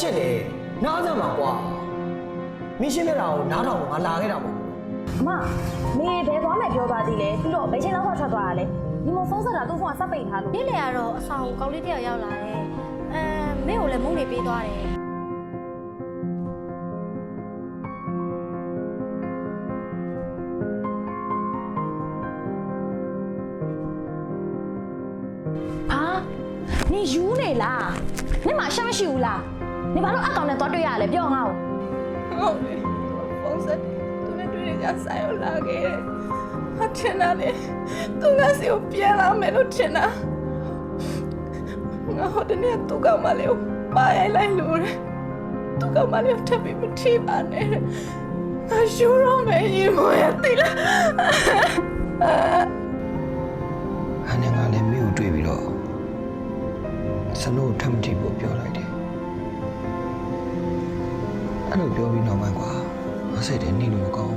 ချစ်လဲနားစမ်းပါကွာမင်းရှင်းပြတာကိုနားထောင်ကိုငါလာခဲ့တာပေါ့အမမေဘယ်သွားမယ်ပြောသွားသေးလဲပြီးတော့ဘယ်ချိန်လောက်မှထွက်သွားတာလဲဒီမဖုန်းဆက်တာသူ့ဖုန်းကစက်ပိတ်ထားလို့နေ့လေကတော့အဆောင်ကောင်းလေးတစ်ယောက်ရောက်လာတယ်အဲမင်းကိုလည်းမုန်းနေပေးသွားတယ်ဟာနေယူနေလားနေမှာရှမ်းမရှိဘူးလား နေဘာလို့အကောင်နဲ့သွားတွေ့ရလဲပြောငါ့ကိုဟုတ်တယ်ဖုန်းဆက်သူနဲ့တွေ့နေကြဆိုင်ရောက်လာခဲ့တယ်ဟာထင်တာလေသူငါစီကိုပြန်လာမယ်လို့ထင်တာငါဟိုတနေ့ကသူ့ကောင်မလေးကိုပါရိုက်လိုက်လို့တယ်သူ့ကောင်မလေးကိုထပ်ပြီးမထိပါနဲ့တဲ့ငါရှူတော့မယ်ရေမရတိလားအနဲ့ငါလည်းမြို့တွေ့ပြီးတော့စနိုးထပ်မထိဖို့ပြောလိုက်တယ် အဲ့လိုပြောပြီးနောက်ပိုင်းကွာငါစိတ်ထဲနေလို့မကောင်း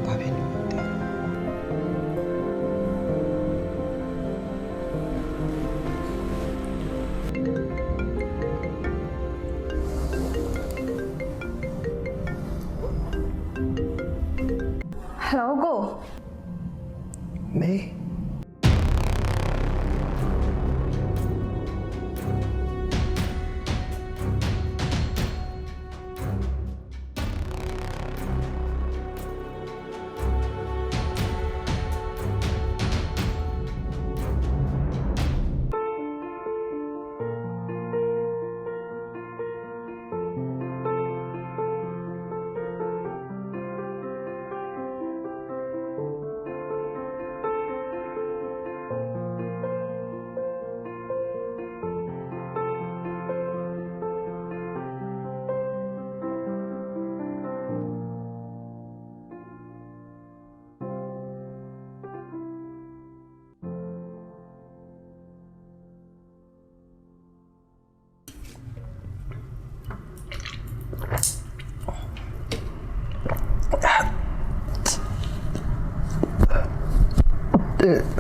ဟ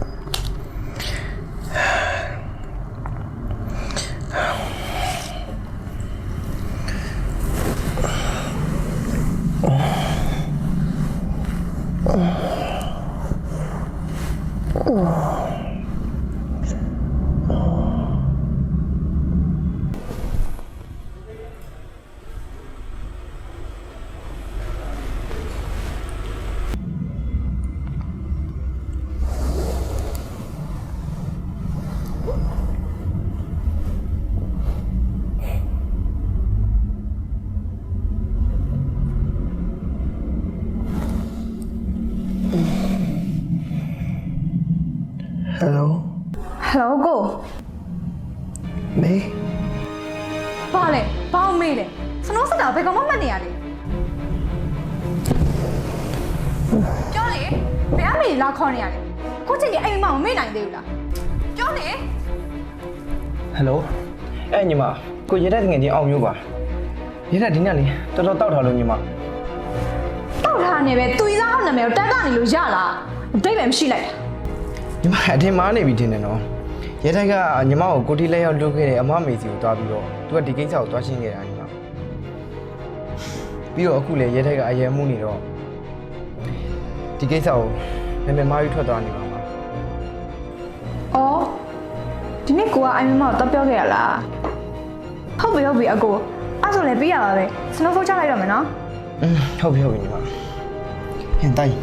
လဲဘာအောင်မေးလဲစနိုးစတာဘယ်ကောင်မှမတ်နေရလဲပြောလေဘယ်အမေလာခေါ်နေရလဲကိုချင်းကြီးအိမ်မမမေ့နိုင်သေးဘူးလားပြောလေဟယ်လိုအဲ့ညီမကိုရဲတဲ့ငွေချင်းအောင်မျိုးပါရဲတဲ့ဒီနေ့လေးတော်တော်တောက်ထားလို့ညီမတောက်ထားနေပဲသူစားအောင်နာမည်ကိုတန်းကနေလို့ရလားအတိတ်ပဲမရှိလိုက်တာညီမအထင်မှားနေပြီထင်တယ်နော် ရဲတိုက်ကညီမကိုကိုတီလက်ရောက်လွတ်ခဲ့တဲ့အမမေစီကိုတွားပြီးတော့သူကဒီကိစ္စကိုတွားရှင်းခဲ့တာညီမပြီးတော့အခုလေရဲတိုက်ကအယံမှုနေတော့ဒီကိစ္စကိုနည်းနည်းမားပြီးထွက်သွားနေပါမှာအော်ဒီနေ့ကိုကအိမ်မမကိုတော့ပြောခဲ့ရလားဟုတ်ပြီဟုတ်ပြီအကိုအဲ့ဆိုလည်းပြီးရပါပဲစနိုးဖုတ်ချလိုက်တော့မယ်နော်อืมဟုတ်ပြီဟုတ်ပြီညီမဟင်တိုင်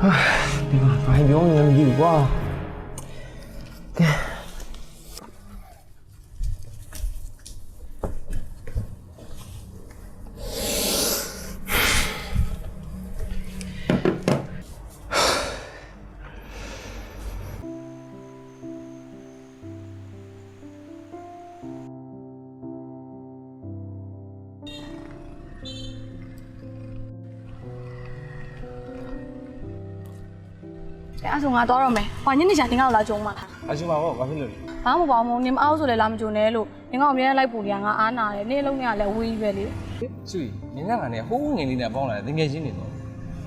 ဟာဒီမှာဘာပြောနေလဲမသိဘူးကွာကဲ Yeah. အဲ့ဆိုငါသွားတော့မယ်။ဟွာညနေချာတင်ကောက်လာကြုံမှာလားအရှင်ပါဘောဘာဖြစ်လို့လဲ။ဘာမှမပေါ့မုံနေမအောင်ဆိုလည်းလာမကြုံနဲ့လို့တင်ကောက်အများလိုက်ပူနေရငါအားနာတယ်။နေ့လုံးနဲ့လည်းဝေးကြီးပဲလေဆွေနင်းကငါနဲ့ဟိုးငယ်လေးနဲ့ပေါင်းလာတယ်တကယ်ချင်းနေတော့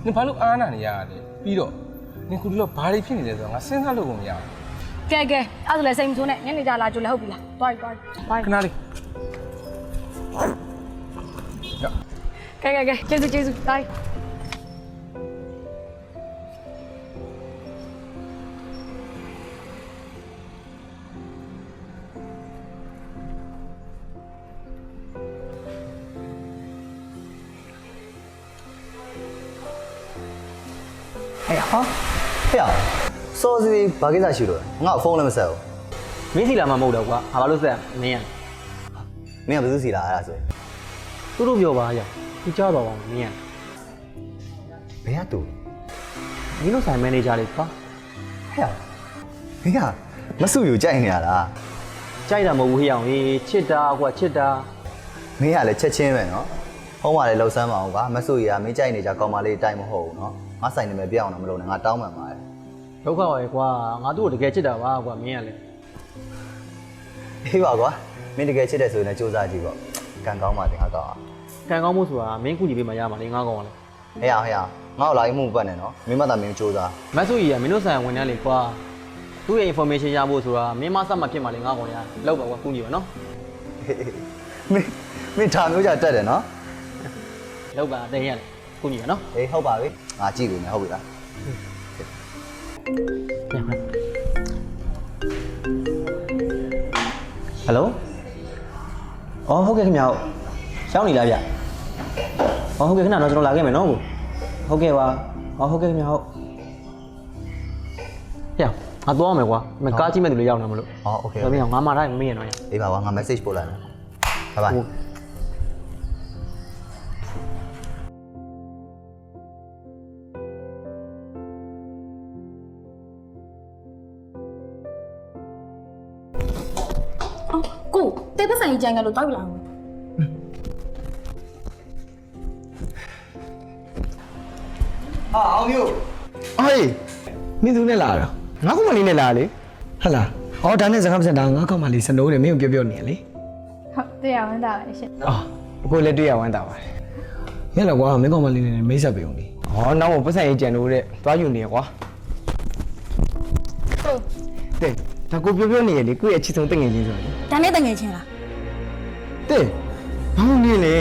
နင်ဘာလို့အားနာနေရတာလဲပြီးတော့နင်ခုဒီလိုဘာတွေဖြစ်နေလဲဆိုတော့ငါစဉ်းစားလို့ကိုမရဘူး။ကဲကဲအဲ့ဆိုလည်းစိတ်မဆိုးနဲ့ညနေချာလာကြုံလည်းဟုတ်ပြီလား။သွားပြီသွားပြီသွားခပြီဏလေးကဲကဲကဲကျေးဇူးကျေးဇူးတိုင်း စောစီဘာကိစ္စရှိလို့လဲငါ့ကိုဖုန်းလည်းမဆက်ဘူးမင်းစီလာမှမဟုတ်တော့ကွာဟာဘာလို့ဆက်မင်းရမင်းကဘယ်သူစီလာအဲ့ဒါဆိုရင်သူတို့ပြောပါရသူကြားတော့ပါမင်းရဘယ်ကတူမင်းတို့ဆိုင်မန်နေဂျာလေးကွာဖေရမင်းကမဆူယူကြိုက်နေရလားကြိုက်တာမဟုတ်ဘူးဟိအောင်ကြီးချစ်တာကွာချစ်တာမင်းကလည်းချက်ချင်းပဲနော်ဟောင်းပါလေလှုပ်ဆန်းမအောင်ကွာမဆူရမင်းကြိုက်နေကြကောင်းပါလေတိုင်မဟုတ်ဘူးနော်ငါဆိုင်နေမယ်ပြအောင်တော့မလုပ်နဲ့ငါတောင်းပန်ပါတယ် ဒုက္ခပါရဲ့ကွာငါတို့ကိုတကယ်ချစ်တာပါကွာမင်းရလေဟေးပါကွာမင်းတကယ်ချစ်တယ်ဆိုရင်လည်းစူးစမ်းကြည့်ပေါ့ကံကောင်းပါတင်ငါကောင်းအောင်ကံကောင်းမှုဆိုတာမင်းကူညီပေးမှရမှာလေငါကောင်းအောင်လေဟေးရဟေးရငါ့ကိုလာရင်မှုမပတ်နဲ့နော်မင်းမသာမင်းစူးစမ်းမတ်ဆူကြီးကမင်းတို့ဆိုင်ဝင်နေလေကွာသူ့ရဲ့ information ရဖို့ဆိုတာမင်းမဆက်မှဖြစ်မှာလေငါကောင်းရလောက်ပါကွာကူညီပါနော်မင်းမင်းဒါမျိုးကြတက်တယ်နော်လောက်ပါတဲ့ရလေကူညီပါနော်ဟေးဟုတ်ပါပြီငါကြည့်ပြီမယ်ဟုတ်ပြီလား ဟယ်လိုအော်ဟုတ်ကဲ့ခင်ဗျာရောက်နေလားဗျအော်ဟုတ်ကဲ့ခဏတော့ကျွန်တော်လာခဲ့မယ်နော်ဟုတ်ကဲ့ပါအော်ဟုတ်ကဲ့ခင်ဗျာဟုတ်ရငါသွားမယ်ကွာမကားကြည့်မဲ့သူလေးရောက်နေမလို့ ဟောโอเค တော်ပြီငါမာတိုင်းမမေ့ရတော့ရ အေးပါကွာငါ message ပို့လိုက်မယ် bye bye ဆိုင်ကြံကလို့တောက်လာအောင်ဟာအောင်မျိုးအေးမင်းသူနဲ့လာတော့ငါကမလေးနဲ့လာလေဟတ်လားဟောဒါနဲ့စကားမဆက်တာငါကမလေးစနိုးတယ်မင်းကိုပြောပြောနေရလေဟုတ်တရားဝင်တာပဲရှင်အော်အခုလည်းတွေ့ရဝမ်းသာပါတယ်ရတော့ကွာမင်းကောင်မလေးနဲ့မိတ်ဆက်ပြုံလေဟောနောက်ပတ်စံရေးကြံလို့တဲ့သွားယူနေရကွာဟုတ်တဲ့ဒါကိုပြောပြောနေရလေကိုယ့်ရဲ့အချစ်ဆုံးတငယ်ချင်းဆိုရင်ဒါနဲ့တငယ်ချင်းလား တဲ့ဘာလို့နေလဲ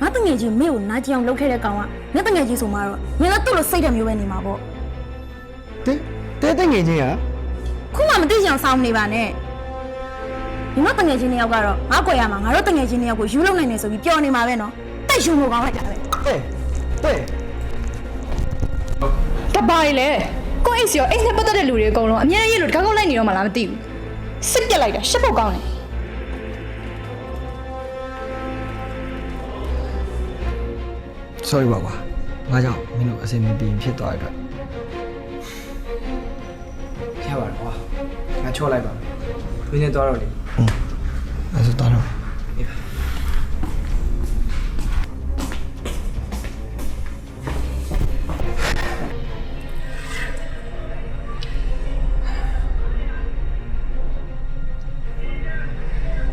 ငါတငယ်ချင်းမင်းကိုနားကြည့်အောင်လုပ်ခဲ့တဲ့ကောင်ကငါတငယ်ချင်းဆိုမှတော့ငါလည်းသူ့လိုစိတ်တယ်မျိုးပဲနေမှာပေါ့တဲ့တဲ့တငယ်ချင်းကခုမှမသိချင်အောင်စောင်းနေပါနဲ့ဒီမှာတငယ်ချင်းတစ်ယောက်ကတော့ငါကွယ်ရမှာငါတို့တငယ်ချင်းတစ်ယောက်ကိုယူလုပ်နိုင်နေဆိုပြီးပြောနေမှာပဲနော်တိုက်ရှုံလို့ကောင်းလိုက်တာပဲတဲ့တဲ့တပါရီလေကိုအိတ်စီရောအိတ်နဲ့ပတ်သက်တဲ့လူတွေအကုန်လုံးအများကြီးလို့တကောက်ကောက်လိုက်နေတော့မှလားမသိဘူးစစ်ပြက်လိုက်တာရှက်ဖို့ကောင်းတယ် sorry ပါကွာငါကြောင့်မင်းတို့အစင်မပြေဖြစ်သွားတဲ့အတွက်ရပါတယ်ကွာငါချော့လိုက်ပါမယ်မင်းနဲ့သွားတော့လေအဲ့ဒါသွားတော့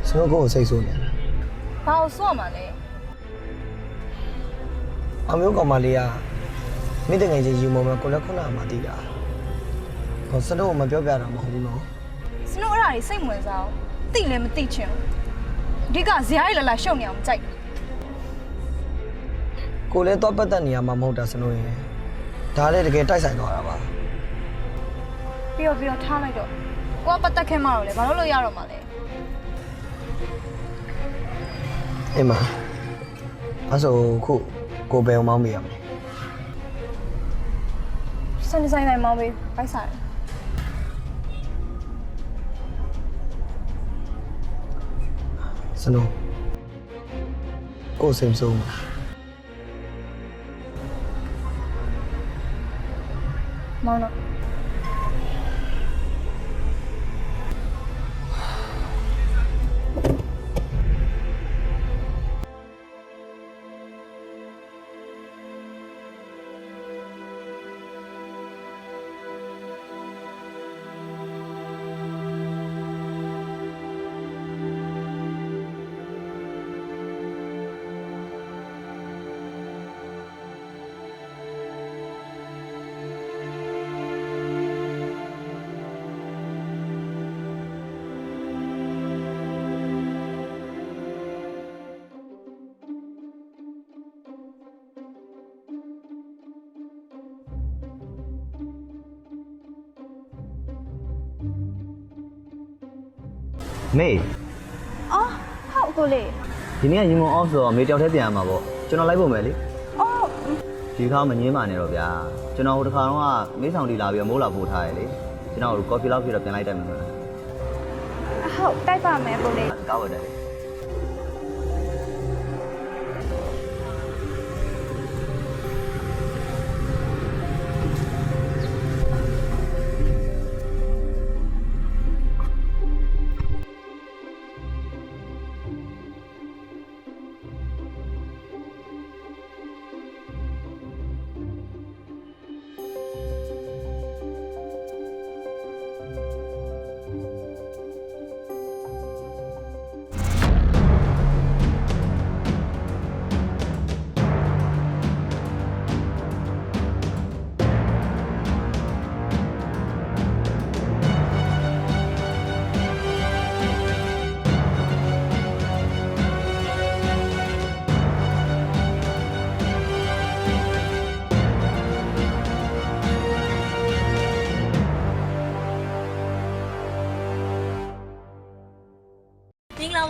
ဆိုတော့ကိုယ်စိတ်ဆိုးနေတယ်ဘာလို့စွန့်မှာလဲ အမျိုးကောင်မလေးကမင်းတငယ်ချင်းယူမမကိုလည်းခုနကမှတည်တာဟောစတော့မပြောပြတာမဟုတ်ဘူးနော်စနိုးအဲ့ဒါကြီးစိတ်ဝင်စားအောင်တိလည်းမတိချင်ဘူးအဓိကဇရာကြီးလာလာရှုပ်နေအောင်မကြိုက်ဘူးကိုလည်းတော့ပတ်သက်နေရမှာမဟုတ်တာစလို့ရင်ဒါလည်းတကယ်တိုက်ဆိုင်သွားတာပါပြီးတော့ပြီးတော့ထားလိုက်တော့ကိုကပတ်သက်ခဲ့မှတော့လေဘာလို့လို့ရတော့မှာလဲအင်းမအဲ့ဆိုခု ကိုဘယ်အောင်မောင်းမိရမလဲစနေဆိုင်တိုင်းမောင်းပေးဘိုက်စားတယ်စနိုးကိုစိတ်မဆိုးဘူးမောင်းတော့ မေအော်ဟုတ်ကိုလေးဒီနေ့ကရင်မုံ off ဆိုတော့မေတယောက်တည်းပြန်ရမှာပေါ့ကျွန်တော်လိုက်ဖို့မယ်လေအော်ဒီခါမငင်းပါနဲ့တော့ဗျာကျွန်တော်ဟိုတစ်ခါတော့ကမေးဆောင်တီလာပြီးတော့မိုးလာပို့ထားရလေကျွန်တော်တို့ coffee လောက်ပြတော့ပြန်လိုက်တိုက်မယ်မလားဟုတ်တိုက်ပါမယ်ကိုလေးကောက်ရတယ်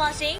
así?